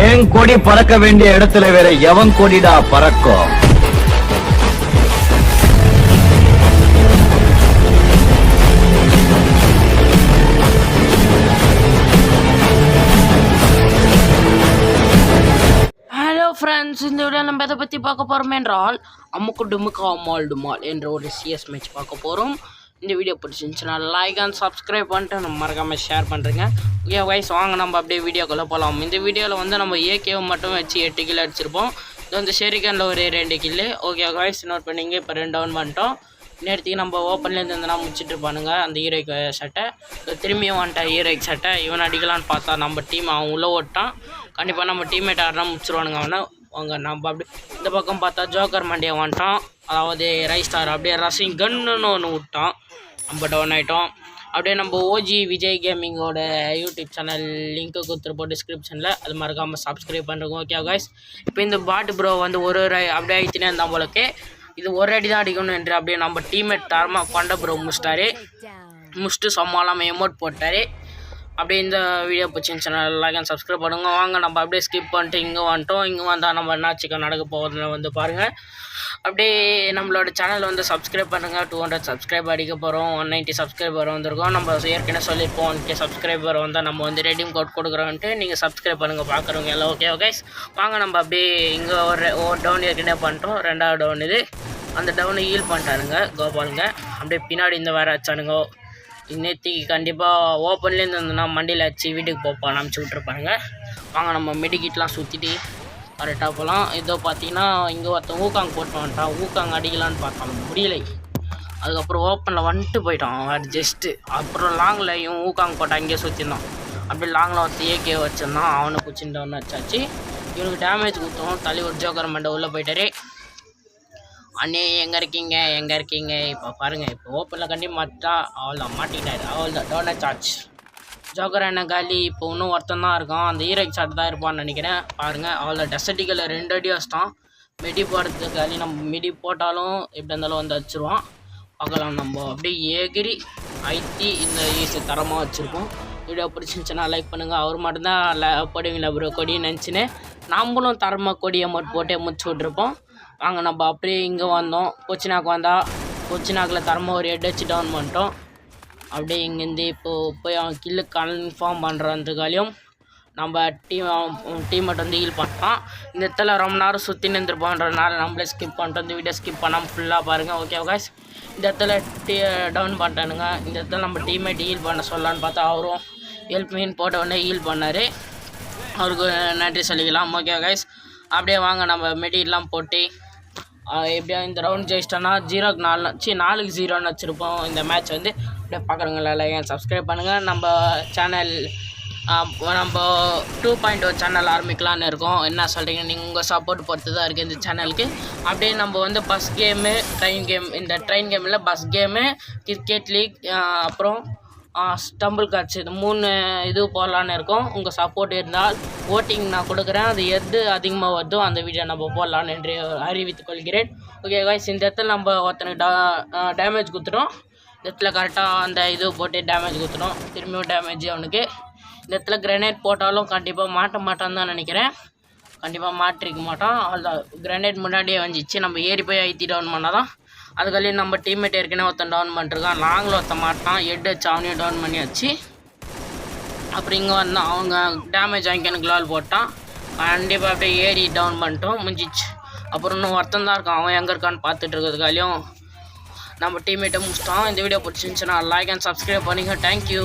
ஏன் கொடி பறக்க வேண்டிய இடத்துல வேற எவன் கொடிடா பறக்கும்? ஹலோ ஃப்ரெண்ட்ஸ் இந்த வீடியோ நம்ம எதை பற்றி பார்க்க போகிறோம் என்றால் அம்முக்கு டுமுக்கு அம்மாள் டுமால் என்ற ஒரு சிஎஸ் மேட்ச் பார்க்க போகிறோம் இந்த வீடியோ பிடிச்சிருந்துச்சுன்னா லைக் அண்ட் சப்ஸ்கிரைப் பண்ணிட்டு நம்ம மறக்காமல் ஷேர் பண்ணுறேங்க ஓகே வைஸ் வாங்க நம்ம அப்படியே வீடியோக்குள்ளே போகலாம் இந்த வீடியோவில் வந்து நம்ம ஏகேவை மட்டும் வச்சு எட்டு கிலோ அடிச்சிருப்போம். இது வந்து ஷெரிகனில் ஒரு ரெண்டு கில்லு ஓகே வைஸ் நோட் பண்ணிங்க இப்போ ரெண்டு டவுன் பண்ணிட்டோம். நேரத்துக்கு நம்ம ஓப்பன்லேருந்து இருந்தனா முடிச்சுட்டு இருப்பானுங்க அந்த ஹீரோய்க்கு சட்டை. திரும்பியும் வந்துட்டான் ஹீரோய்க்கு சட்டை. இவன் அடிக்கலான்னு பார்த்தா நம்ம டீம் அவன் உள்ளே ஓட்டான். கண்டிப்பாக நம்ம டீம்மேட் ஆடுறா முடிச்சிருவானுங்க அவனை. அவங்க நம்ம அப்படி இந்த பக்கம் பார்த்தா ஜோக்கர் மண்டியை வந்துட்டான். அதாவது ரைஸ் ஸ்டார் அப்படியே ரசிங் கன்னுன்னு ஒன்று விட்டான் நம்ம டவுன் ஆகிட்டோம் அப்படியே நம்ம ஓஜி விஜய் கேமிங்கோட யூடியூப் சேனல் லிங்க்கு கொடுத்துருப்போம் டிஸ்கிரிப்ஷனில் அது மறக்காமல் சப்ஸ்கிரைப் பண்ணுறோம் ஓகே guys. இப்போ இந்த பாட்டு ப்ரோ வந்து ஒரு ஒரு அப்படியே ஆயிடுச்சுனே இருந்தால் போலக்கு இது ஒரு அடி தான் அடிக்கணும் என்று அப்படியே நம்ம டீம்மேட் தரமாக கொண்ட ப்ரோ முடிச்சிட்டாரு. முடிச்சுட்டு சம்மாலாம் எமோட் போட்டார். அப்படியே இந்த வீடியோ பிடிச்சிருந்துச்சுன்னா லைக் சப்ஸ்கிரைப் பண்ணுங்க. வாங்க நம்ம அப்படியே ஸ்கிப் பண்ணிட்டு இங்கே வந்துட்டோம். இங்கே வந்தால் நம்ம என்ன நடக்க போகிறதுல வந்து பாருங்கள் அப்படியே நம்மளோட சேனல் வந்து சப்ஸ்கிரைப் பண்ணுங்கள் டூ ஹண்ட்ரட் சப்ஸ்கிரைப் அடிக்க போகிறோம் ஒன் நைன்ட்டி சப்ஸ்கிரைபர் வந்திருக்கோம். நம்ம ஏற்கனவே சொல்லியிருப்போம் ஒன் கே சப்ஸ்கிரைபர் வந்தால் நம்ம வந்து ரெடீம் கோட் கொடுக்குறோன்ட்டு நீங்கள் சப்ஸ்கிரைப் பண்ணுங்கள் பார்க்குறவங்க எல்லாம் ஓகே ஓகே வாங்க நம்ம அப்படியே இங்கே ஒரு ஒரு டவுன் ஏற்கனவே பண்ணிட்டோம். ரெண்டாவது டவுன் இது. அந்த டவுனை ஹீல் பண்ணிட்டாருங்க கோபாலுங்க. அப்படியே பின்னாடி இந்த வேறு வச்சானுங்க நேற்றுக்கு கண்டிப்பாக ஓப்பன்லேருந்து இருந்ததுன்னா மண்டியில் வச்சு வீட்டுக்கு போப்பான் அனுப்பிச்சி விட்ருப்பாங்க வாங்க நம்ம மெடிக்கிட்லாம் சுற்றிட்டு கரெக்டாக போகலாம் இதோ பார்த்தீங்கன்னா இங்கே ஒருத்தன் ஊக்காங் போட்டு வந்துட்டான். ஊக்காங் அடிக்கலான்னு பார்த்தான். முடியலை. அதுக்கப்புறம் ஓப்பனில் வந்துட்டு போயிட்டான். வேறு ஜஸ்ட்டு அப்புறம் லாங்கில் இவன் ஊக்காங் போட்டான் இங்கே சுற்றிருந்தான் அப்படியே லாங்கில் ஒருத்தன் ஏகே வச்சிருந்தான். அவனை பிடிச்சிட்டு ஒன்று வச்சாச்சு. இவனுக்கு டேமேஜ் கொடுத்தோம் தள்ளி ஒரு ஜோக்கர் மண்டை உள்ளே போயிட்டாரு. அண்ணே எங்கே இருக்கீங்க? எங்கே இருக்கீங்க? இப்போ பாருங்கள் இப்போ ஓப்பனில் கண்டி மாட்டா அவள் மாட்டிக்கிட்டாரு அவள் தான் டோனர் சார்ஜ் ஜோக்கர் என்ன காலி இப்போ இன்னும் ஒருத்தன் தான் இருக்கான். அந்த ஈரக் சாட் தான் இருப்பான்னு நினைக்கிறேன். பாருங்கள் அவ்வளோ டெசர்ட்டிக்கில் ரெண்டு அடி வச்சிட்டான் மிடி போடுறதுக்கு காலி நம்ம மிடி போட்டாலும் எப்படி இருந்தாலும் வந்து வச்சுருவான் பார்க்கலாம் நம்ம. அப்படியே ஏகிரி ஐத்தி இந்த ஈஸி தரமாக வச்சுருக்கோம். வீடியோ பிடிச்சிருந்துச்சுன்னா லைக் பண்ணுங்கள் அவர் மட்டும்தான் போடுவீங்களா ப்ரோ கொடின்னு நினச்சின்னு நம்மளும் தரமாக கொடி அமௌண்ட் போட்டே முடிச்சு விட்ருப்போம் அங்கே நம்ம அப்படியே இங்கே வந்தோம். கொச்சினாக்கு வந்தால் கொச்சினாக்கில் தரமாக ஒரு ஹெட் அச்சு டவுன் பண்ணிட்டோம். அப்படியே இங்கேருந்து இப்போது போய் அவன் கில்லு கன்ஃபார்ம் பண்ணுறதுக்காலையும் நம்ம டீம் டீம் வந்து ஹீல் பண்ணிட்டான். இந்த இடத்துல ரொம்ப நேரம் சுற்றி நின்றுருப்போன்றதுனால நம்மளே ஸ்கிப் பண்ணிட்டோம் இந்த வீடியோ ஸ்கிப் பண்ணாமல் ஃபுல்லாக பாருங்கள் ஓகே காய்ஸ் இந்த இடத்துல டீ டவுன் பண்ணிட்டானுங்க. இந்த இடத்துல நம்ம டீம்மேட் ஹீல் பண்ண சொல்லலான்னு பார்த்தா அவரும் ஹெல்ப் மீன் போட்ட உடனே ஹீல் பண்ணார். அவருக்கு நன்றி சொல்லிக்கலாம். ஓகே கைஸ் அப்படியே வாங்க நம்ம மெடியெல்லாம் போட்டு எப்படியா இந்த ரவுண்ட் ஜெயிச்சிட்டோன்னா ஜீரோக்கு நாலு சி நாலுக்கு ஜீரோன்னு வச்சுருப்போம். இந்த மேட்ச் வந்து அப்படியே பார்க்குறவங்கள லைக் சப்ஸ்கிரைப் பண்ணுங்கள் நம்ம சேனல் நம்ம டூ பாயிண்ட் ஒரு oh சேனல் ஆரம்பிக்கலான்னு இருக்கோம். என்ன சொல்கிறீங்க நீங்கள் உங்கள் சப்போர்ட் பொறுத்து தான் இருக்குது இந்த சேனலுக்கு அப்படியே நம்ம வந்து பஸ் கேமு ட்ரெயின் கேம் இந்த ட்ரெயின் கேமில் பஸ் கேமு கிரிக்கெட் லீக் அப்புறம் ஸ்டம்பிள் காட்சி இது மூணு இது போடலான்னு இருக்கோம். உங்கள் சப்போர்ட் இருந்தால் ஓட்டிங் நான் கொடுக்குறேன். அது எது அதிகமாக வருதோ அந்த வீடியோ நம்ம போடலான்னு என்று அறிவித்துக் கொள்கிறேன். ஓகே காய்ஸ் இந்த இடத்துல நம்ம ஒருத்தனுக்கு டா டேமேஜ் கொடுத்துட்டோம். இந்த இடத்துல கரெக்டாக அந்த இது போட்டு டேமேஜ் கொடுத்துட்டோம். திரும்பியும் டேமேஜ் அவனுக்கு. இந்த இடத்துல கிரனேட் போட்டாலும் கண்டிப்பாக மாட்ட மாட்டான்னு தான் நினைக்கிறேன். கண்டிப்பாக மாட்டிருக்க மாட்டான். அவ்வளோதான் கிரனேட் முன்னாடியே வந்துச்சு. நம்ம ஏறி போய் ஐத்தி டவுன் பண்ணால் தான் அதுக்கல்லையும் நம்ம டீம்மேட் ஏற்கனவே ஒருத்தன் டவுன் பண்ணிருக்கான். நாங்களும் ஒருத்தன் மாட்டான் ஹெட் வச்சு அவனையும் டவுன் பண்ணியாச்சு. அப்புறம் இங்கே வந்தான் அவங்க டேமேஜ் வாங்கி எனக்கு லால் போட்டான். கண்டிப்பாக அப்படியே ஏறி டவுன் பண்ணிட்டோம். முடிஞ்சிச்சு. அப்புறம் இன்னும் ஒருத்தன் தான் இருக்கான். அவன் எங்கே இருக்கான்னு பார்த்துட்டு இருக்கிறதுக்காலையும் நம்ம டீம்மேட்டை முடிச்சிட்டோம். இந்த வீடியோ பிடிச்சிருந்துச்சுன்னா லைக் அண்ட் சப்ஸ்கிரைப் பண்ணிங்க தேங்க்யூ